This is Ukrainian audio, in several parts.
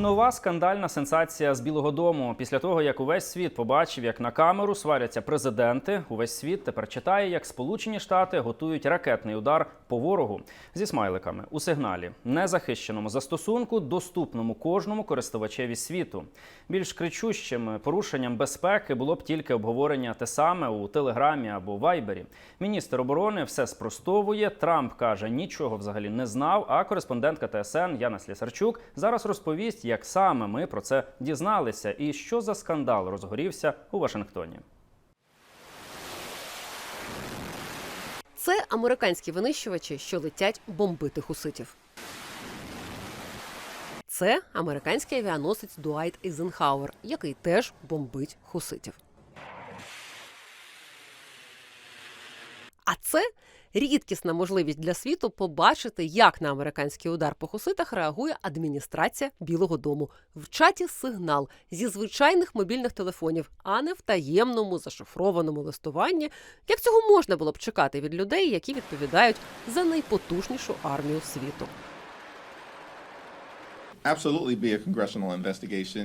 Нова скандальна сенсація з Білого Дому. Після того, як увесь світ побачив, як на камеру сваряться президенти, увесь світ тепер читає, як Сполучені Штати готують ракетний удар по ворогу зі смайликами у сигналі, незахищеному застосунку, доступному кожному користувачеві світу. Більш кричущим порушенням безпеки було б тільки обговорення те саме у Телеграмі або Вайбері. Міністр оборони все спростовує. Трамп каже, нічого взагалі не знав. А кореспондентка ТСН Яна Слісарчук зараз розповість, як саме ми про це дізналися, і що за скандал розгорівся у Вашингтоні. Це американські винищувачі, що летять бомбити хуситів. Це американський авіаносець Дуайт Ізенхауер, який теж бомбить хуситів. А це рідкісна можливість для світу побачити, як на американський удар по хуситах реагує адміністрація Білого Дому в чаті сигнал зі звичайних мобільних телефонів, а не в таємному зашифрованому листуванні, як цього можна було б чекати від людей, які відповідають за найпотужнішу армію світу.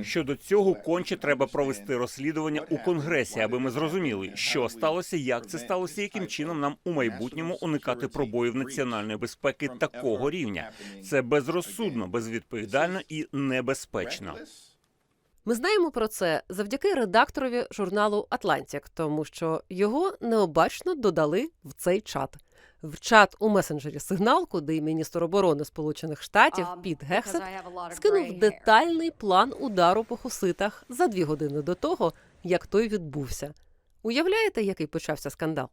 Щодо цього конче треба провести розслідування у конгресі, аби ми зрозуміли, що сталося, як це сталося, яким чином нам у майбутньому уникати пробоїв національної безпеки такого рівня. Це безрозсудно, безвідповідально і небезпечно. Ми знаємо про це завдяки редакторові журналу Атлантік, тому що його необачно додали в цей чат. В чат у месенджері сигнал, куди міністр оборони Сполучених Штатів Піт Гексет скинув детальний план удару по хуситах за дві години до того, як той відбувся. Уявляєте, який почався скандал?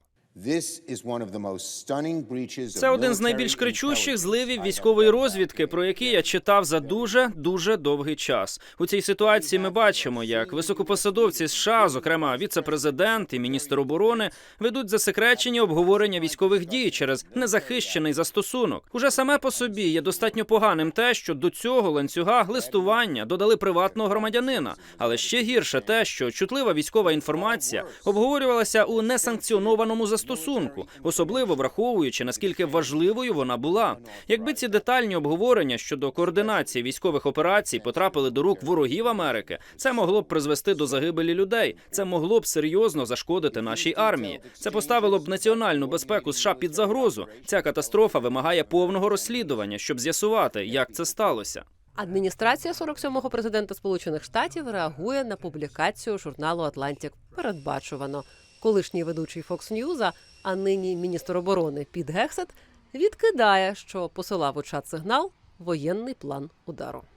Це один з найбільш кричущих зливів військової розвідки, про які я читав за дуже дуже довгий час. У цій ситуації ми бачимо, як високопосадовці США, зокрема віце-президент і міністр оборони, ведуть засекречені обговорення військових дій через незахищений застосунок. Уже саме по собі є достатньо поганим те, що до цього ланцюга листування додали приватного громадянина. Але ще гірше те, що чутлива військова інформація обговорювалася у несанкціонованому застосунку, особливо враховуючи наскільки важливою вона була. Якби ці детальні обговорення щодо координації військових операцій потрапили до рук ворогів Америки, це могло б призвести до загибелі людей. Це могло б серйозно зашкодити нашій армії. Це поставило б національну безпеку США під загрозу. Ця катастрофа вимагає повного розслідування, щоб з'ясувати, як це сталося. Адміністрація 47-го президента Сполучених Штатів реагує на публікацію журналу Атлантік передбачувано. Колишній ведучий Fox News, а нині міністр оборони Піт Гексет відкидає, що посилав у чат сигнал воєнний план удару.